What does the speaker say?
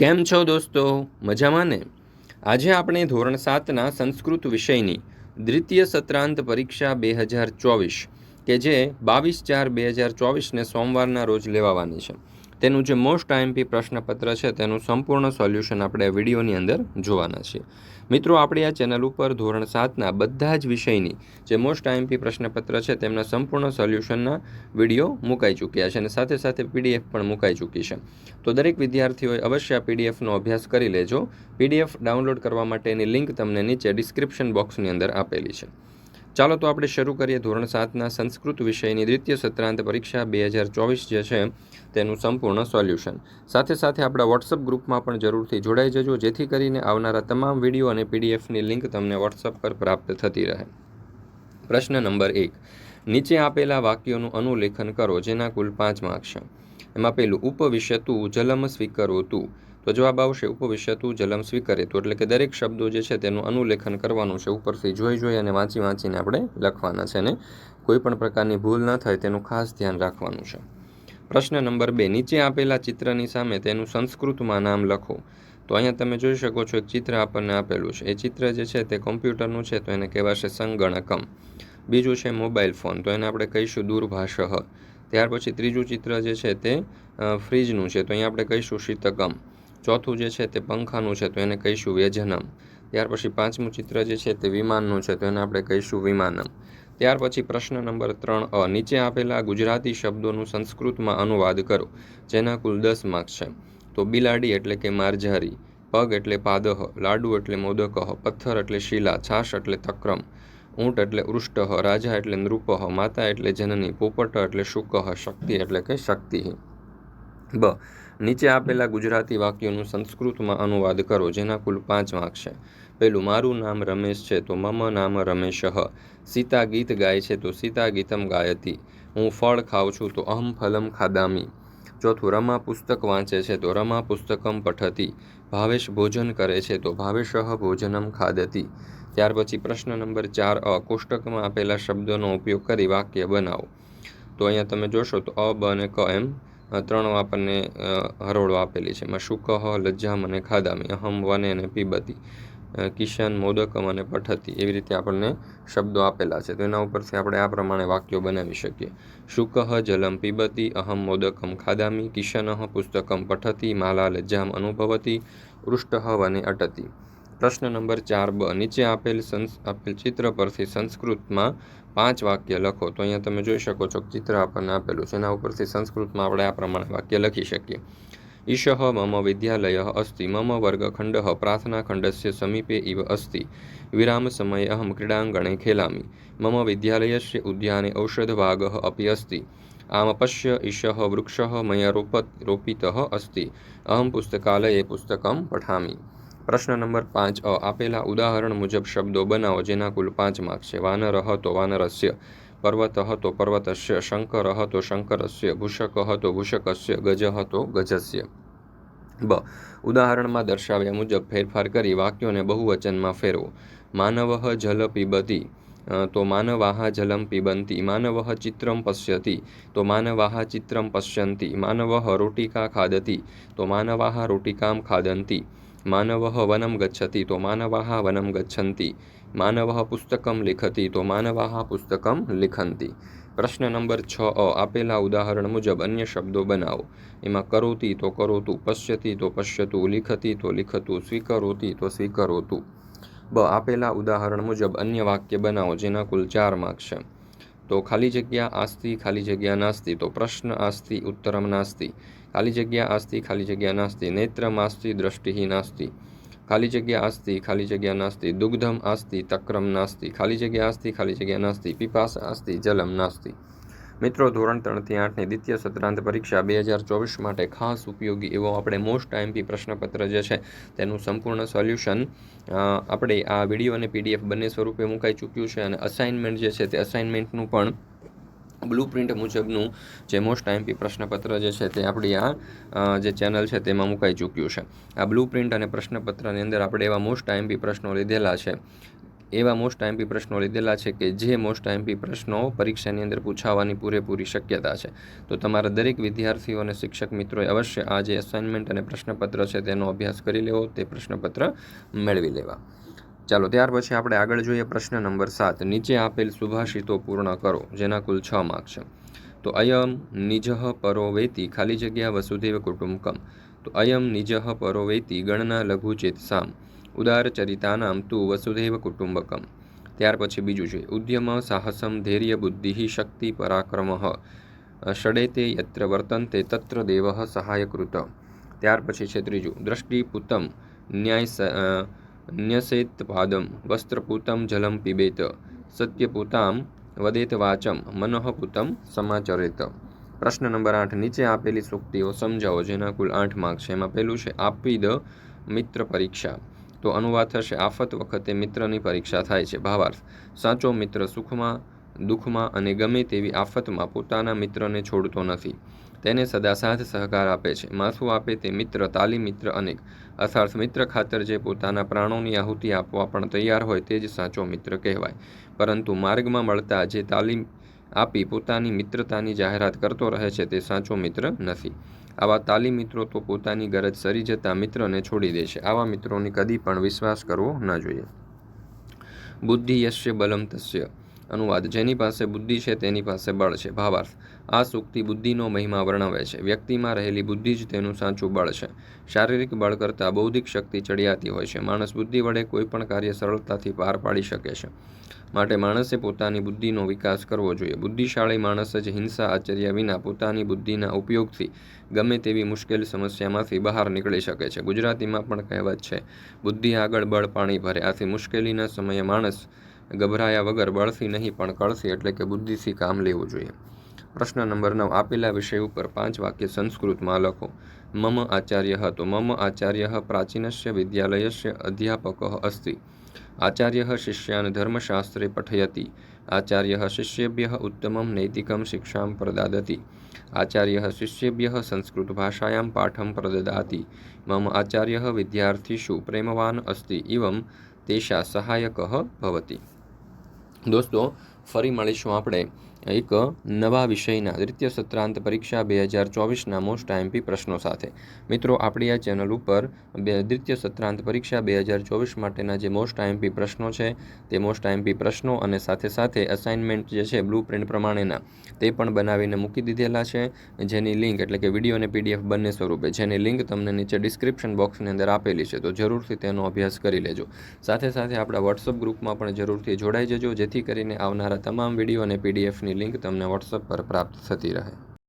કેમ છો દોસ્તો? મજામાં ને? આજે આપણે ધોરણ સાતના સંસ્કૃત વિષયની દ્વિતીય સત્રાંત પરીક્ષા બે હજાર ચોવીસ, કે જે બાવીસ ચાર બે હજાર ચોવીસને સોમવારના રોજ લેવાવાની છે. તેનું જે મોસ્ટ આઈએમપી પ્રશ્નપત્ર છે, તેનું સંપૂર્ણ સોલ્યુશન આપણે વિડીયોની અંદર જોવાના છીએ. મિત્રો, આપણી આ ચેનલ ઉપર ધોરણ સાતના બધા જ વિષયની જે મોસ્ટ આઈએમપી પ્રશ્નપત્ર છે, તેમના સંપૂર્ણ સોલ્યુશનના વીડિયો મુકાઈ ચૂક્યા છે અને સાથે સાથે પીડીએફ પણ મુકાઈ ચૂકી છે. તો દરેક વિદ્યાર્થીઓએ અવશ્ય આ પીડીએફનો અભ્યાસ કરી લેજો. પીડીએફ ડાઉનલોડ કરવા માટેની લિંક તમને નીચે ડિસ્ક્રિપ્શન બોક્સની અંદર આપેલી છે. ચાલો તો આપણે શરૂ કરીએ ધોરણ સાતના સંસ્કૃત વિષયની દ્વિતીય સત્રાંત પરીક્ષા બે હજાર ચોવીસ જે છે તેનું સંપૂર્ણ સોલ્યુશન. સાથે સાથે આપણા વોટ્સઅપ ગ્રુપમાં પણ જરૂરથી જોડાઈ જજો, જેથી કરીને આવનારા તમામ વીડિયો અને પીડીએફની લિંક તમને વોટ્સઅપ પર પ્રાપ્ત થતી રહે. પ્રશ્ન નંબર એક. નીચે આપેલા વાક્યોનું અનુલેખન કરો, જેના કુલ પાંચ માર્ક્સ છે. એમાં પેલું, ઉપવિશતું જલમ સ્વીકરોતું. તો જવાબ આવશે ઉપવિશતું જલમ સ્વીકરેતું એટલે કે દરેક શબ્દો જે છે તેનું અનુલેખન કરવાનું છે. ઉપરથી જોઈ જોઈ અને વાંચી વાંચીને આપણે લખવાના છે અને કોઈ પણ પ્રકારની ભૂલ ન થાય તેનું ખાસ ધ્યાન રાખવાનું છે. પ્રશ્ન નંબર બે, નીચે આપેલા ચિત્રની સામે તેનું સંસ્કૃતમાં નામ લખો. તો અહીંયા તમે જોઈ શકો છો એક ચિત્ર આપણને આપેલું છે. એ ચિત્ર જે છે તે કોમ્પ્યુટરનું છે, તો એને કહેવાશે સંગણકમ. બીજું છે મોબાઈલ ફોન, તો એને આપણે કહીશું દૂરભાષ ત્યાર પછી ત્રીજું ચિત્ર જે છે તે ફ્રીજનું છે, તો અહીંયા આપણે કહીશું શીતકમ. ચોથું જે છે તે પંખાનું છે, તો એને કહીશું વ્યજનમ. ત્યાર પછી પાંચમું ચિત્ર જે છે તે વિમાનનું છે, તો એને આપણે કહીશું વિમાનમ. ત્યાર પછી પ્રશ્ન નંબર ત્રણ અ, નીચે આપેલા ગુજરાતી શબ્દોનું સંસ્કૃતમાં અનુવાદ કરો, જેના કુલ દસ માર્ક્સ છે. તો બિલાડી એટલે કે મારઝારી, પગ એટલે પાદહ, લાડુ એટલે મોદકહ, પથ્થર એટલે શિલા, છાશ એટલે તક્રમ ઊંટ એટલે ઉષ્ટહ, રાજા એટલે નૃપહ, માતા એટલે જનની, પોપટ એટલે શુકહ, શક્તિ એટલે કે શક્તિ. બ. નીચે આપેલા ગુજરાતી વાક્યોનું સંસ્કૃતમાં અનુવાદ કરો, જેના કુલ પાંચ વાંક છે. પેલું મારું નામ રમેશ છે, તો મમ નામ રમેશ. સીતા ગીત ગાય છે, તો સીતા ગીતમ ગાયતી. હું ફળ ખાઉં છું, તો અહમ ફલમ ખાદામી. ચોથું, રમા પુસ્તક વાંચે છે, તો રમા પુસ્તકમ પઠતી. ભાવેશ ભોજન કરે છે, તો ભાવેશ ભોજનમ ખાદતી. ત્યાર પછી પ્રશ્ન નંબર ચાર, અ, કોષ્ટકમાં આપેલા શબ્દોનો ઉપયોગ કરી વાક્ય બનાવો. તો અહીંયા તમે જોશો તો અ, બ અને ક એમ ત્રણ આપણને હરોળો આપેલી છે. એમાં શુકહ, લજ્જામ અને ખાદામી, અહમ, વને અને પીબતી. કિશન, મોદકમ અને પઠતી એવી રીતે આપણને શબ્દો આપેલા છે. તો એના ઉપરથી આપણે આ પ્રમાણે વાક્યો બનાવી શકીએ. શુકહ, જલમ, પીબતી, અહમ, મોદકમ, ખાદામી કિશનઃ પુસ્તકમ, પઠતી, માલા, લજ્જામ, અનુભવતી, પૃષ્ઠ, વને, અટતી. પ્રશ્ન નંબર ચાર બ. નીચે આપેલ સંસ, આપેલ ચિત્ર પરથી સંસ્કૃતમાં પાંચ વાક્ય લખો તો અહીંયા તમે જોઈ શકો છો ચિત્ર આપણને આપેલું છે એના ઉપરથી સંસ્કૃતમાં આપણે આ પ્રમાણે વાક્ય લખી શકીએ. ઈશ મમ વિદ્યાલય અસ્તિ, મમ વર્ગખંડ પ્રાર્થનાખંડસ્ય સમીપે ઇવ અસ્તિ વિરામસમયે અહમ ક્રીડાંગણે ખેલામી, મમ વિદ્યાલયસ્ય ઉદ્યાને ઔષધભાગ અપી અસ્તિ, આમ પશ્ય ઈશ વૃક્ષ મયા રોપત, રોપિત અસ્તિ, અહમ પુસ્તકાલયે પુસ્તકમ પઠામી. પ્રશ્ન નંબર પાંચ, અ, આપેલા ઉદાહરણ મુજબ શબ્દો બનાવો જેના કુલ પાંચ માર્ક છે. વાનર હતો વાનરસ્ય પર્વત હતો પર્વતસ્ય શંકર હતો શંકરસ્ય ભૂષક હતો ભૂષકસ્ય ગજ હતો ગજસ્ય. બ, ઉદાહરણમાં દર્શાવ્યા મુજબ ફેરફાર કરી વાક્યોને બહુવચનમાં ફેરવો. માનવ જલ પીબતી તો માનવાહ જલમ પીબંતી માનવ ચિત્રમ પશ્યતી, તો માનવાહ ચિત્રમ પશ્યંતી, માનવ રોટિકા ખાદતી, તો માનવાહ રોટિકામ ખાદંતી. માનવ વનમ ગચ્છતિ તો માનવાહ વનમ ગચ્છન્તિ માનવ પુસ્તકમ લિખતી તો માનવાહ પુસ્તકમ લિખંતી પ્રશ્ન નંબર છ અ આપેલા ઉદાહરણ મુજબ અન્ય શબ્દો બનાવો એમાં કરોતી તો કરોતું પશ્યતી તો પશ્યતું લિખતી તો લિખતું સ્વીકરોતી તો સ્વીકરોતું બ આપેલા ઉદાહરણ મુજબ અન્ય વાક્ય બનાવો જેના કુલ ચાર માર્ક છે તો ખાલી જગ્યા આસ્તી, ખાલી જગ્યા નાસ્તી. તો પ્રશ્ન આસ્તી, ઉત્તરમ નાસ્તી. ખાલી જગ્યા આસ્તી, ખાલી જગ્યા નાસ્તી. નેત્રમ આસ્તી દ્રષ્ટિ નાસ્તી. ખાલી જગ્યા આસ્તી, ખાલી જગ્યા નાસ્તી. દુગ્ધમ આસ્તી, તક્રમ નાસ્તી. ખાલી જગ્યા આસ્તી, ખાલી જગ્યા નાસ્તી. પીપાસ આસ્તી, જલમ નાસ્તી. મિત્રો, ધોરણ ત્રણથી આઠની દ્વિતીય સત્રાંત પરીક્ષા બે હજાર ચોવીસ માટે ખાસ ઉપયોગી એવો આપણે મોસ્ટ આઈએમપી પ્રશ્નપત્ર જે છે, તેનું સંપૂર્ણ સોલ્યુશન આપણે આ વીડિયો અને પીડીએફ બંને સ્વરૂપે મુકાઈ ચૂક્યું છે અને અસાઇનમેન્ટ જે છે તે અસાઇનમેન્ટનું પણ બ્લુ પ્રિન્ટ મુજબનું જે મોસ્ટ આઈએમપી પ્રશ્નપત્ર જે છે તે આપણી આ જે ચેનલ છે તેમાં મુકાઈ ચૂક્યું છે. આ બ્લુ પ્રિન્ટ અને પ્રશ્નપત્રની અંદર આપણે એવા મોસ્ટ આઈએમપી પ્રશ્નો લીધેલા છે. એવા મોસ્ટ આઈએમપી પ્રશ્નો લીધેલા છે કે જે મોસ્ટ આઈએમપી પ્રશ્નો પરીક્ષાની અંદર પૂછાવાની પૂરેપૂરી શક્યતા છે. તો તમારા દરેક વિદ્યાર્થીઓ અને શિક્ષક મિત્રોએ અવશ્ય આ જે અસાઇનમેન્ટ અને પ્રશ્નપત્ર છે તેનો અભ્યાસ કરી લેવો, તે પ્રશ્નપત્ર મેળવી લેવા. ચાલો, ત્યાર પછી આપણે આગળ જોઈએ પ્રશ્ન નંબર સાત. નીચે આપેલ સુભાષિતો પૂર્ણ કરો, જેના કુલ છ માર્ક છે. તો અયમ નિજહ પરો વેતી, ખાલી જગ્યા વસુદેવ કુટુંબકમ. તો અયમ નિજઃ પરો વેતી, ગણના લઘુચેત સામ. ઉદાર ચરિતાનામ તુ વસુધૈવ કુટુંબકમ ત્યાર પછી બીજું છે ઉદ્યમ સાહસમ ધૈર્ય બુદ્ધિ શક્તિ પરાક્રમ ષડેતે યત્ર વર્તન્તે તત્ર દેવ સહાયકૃત ત્યાર પછી છે ત્રીજું દ્રષ્ટિપૂતમ ન્યાય ન્યસેત પાદમ વસ્ત્રપૂતમ જલમ પીબેત સત્યપૂતામ વદેત વાચમ મનઃપૂતમ સમાચરેત પ્રશ્ન નંબર આઠ નીચે આપેલી સૂક્તિઓ સમજાવો જેના કુલ આઠ માર્ક છે એમાં પહેલું છે આપી દ મિત્ર પરીક્ષા તો અનુવાદ થશે આફત વખતે મિત્રની પરીક્ષા થાય છે. ભાવાર્થ, સાચો મિત્ર સુખમાં, દુઃખમાં અને ગમે તેવી આફતમાં પોતાના મિત્રને છોડતો નથી. તેને સદા સાથ સહકાર આપે છે. માથું આપે તે મિત્ર તાલીમ મિત્ર અનેક અર્થાર્થ મિત્ર ખાતર જે પોતાના પ્રાણોની આહુતિ આપવા પણ તૈયાર હોય તે જ સાચો મિત્ર કહેવાય. પરંતુ માર્ગમાં મળતા જે તાલીમ આપી પોતાની મિત્રતાની જાહેરાત કરતો રહે છે તે સાચો મિત્ર નથી. આવા તાલી મિત્રો તો પોતાની ગરજ સરી જતા મિત્રને છોડી દે છે. આવા મિત્રોની કદી પણ વિશ્વાસ કરવો ન જોઈએ. બુદ્ધિ યશ્ય બલમ તસ્ય. અનુવાદ, જેની પાસે બુદ્ધિ છે તેની પાસે બળ છે. ભાવાર્થ, આ સૂક્તિ બુદ્ધિનો મહિમા વર્ણવે છે. વ્યક્તિમાં રહેલી બુદ્ધિ જ તેનું સાચું બળ છે. શારીરિક બળ કરતાં બૌદ્ધિક શક્તિ ચડિયાતી હોય છે. માણસ બુદ્ધિ વડે કોઈ પણ કાર્ય સરળતાથી પાર પાડી શકે છે. માટે માણસે પોતાની બુદ્ધિનો વિકાસ કરવો જોઈએ. બુદ્ધિશાળી માણસ જ હિંસા આચર્યા વિના પોતાની બુદ્ધિના ઉપયોગથી ગમે તેવી મુશ્કેલ સમસ્યામાંથી બહાર નીકળી શકે છે. ગુજરાતીમાં પણ કહેવત છે, બુદ્ધિ આગળ બળ પાણી ભરે. આથી મુશ્કેલીના સમયે માણસ ગભરાયા વગર બળથી નહીં, પણ કળથી એટલે કે બુદ્ધિથી કામ લેવું જોઈએ. પ્રશ્ન નંબર નવ, આપેલા વિષય ઉપર પાંચ વાક્ય સંસ્કૃતમાં લખો. મમ આચાર્ય હતો મમ આચાર્ય પ્રાચીનસ્ય વિદ્યાલયસ્ય અધ્યાપક અસ્તિ. આચાર્ય શિષ્યાન ધર્મશાસ્ત્રે पठयति। આચાર્ય શિષ્યેભ્ય उत्तमं નૈતિકમ શિક્ષામ प्रदादति। આચાર્ય શિષ્યેભ્ય संस्कृतभाषायां पाठं પ્રદદાતિ મમ આચાર્ય विद्यार्थिषु પ્રેમવાન અસ્તિ ઇવમ તેશા સહાયક ભવતી દોસ્તો ફરી મળીશું આપણે એક નવા વિષયના દ્વિતીય સત્રાંત પરીક્ષા બે હજાર ચોવીસના મોસ્ટ આઈએમપી પ્રશ્નો સાથે. મિત્રો, આપણી આ ચેનલ ઉપર બે દ્વિતીય સત્રાંત પરીક્ષા બે હજાર ચોવીસ માટેના જે મોસ્ટ આઈએમપી પ્રશ્નો છે, તે મોસ્ટ આઈએમપી પ્રશ્નો અને સાથે સાથે અસાઇનમેન્ટ જે છે બ્લુ પ્રિન્ટ પ્રમાણેના, તે પણ બનાવીને મૂકી દીધેલા છે. જેની લિંક એટલે કે વીડિયો અને પીડીએફ બંને સ્વરૂપે, જેની લિંક તમને નીચે ડિસ્ક્રિપ્શન બોક્સની અંદર આપેલી છે, તો જરૂરથી તેનો અભ્યાસ કરી લેજો. સાથે સાથે આપણા વોટ્સઅપ ગ્રુપમાં પણ જરૂરથી જોડાઈ જજો, જેથી કરીને આવનારા તમામ વીડિયો અને પીડીએફની લિંક તમને વોટ્સઅપ પર પ્રાપ્ત થતી રહે.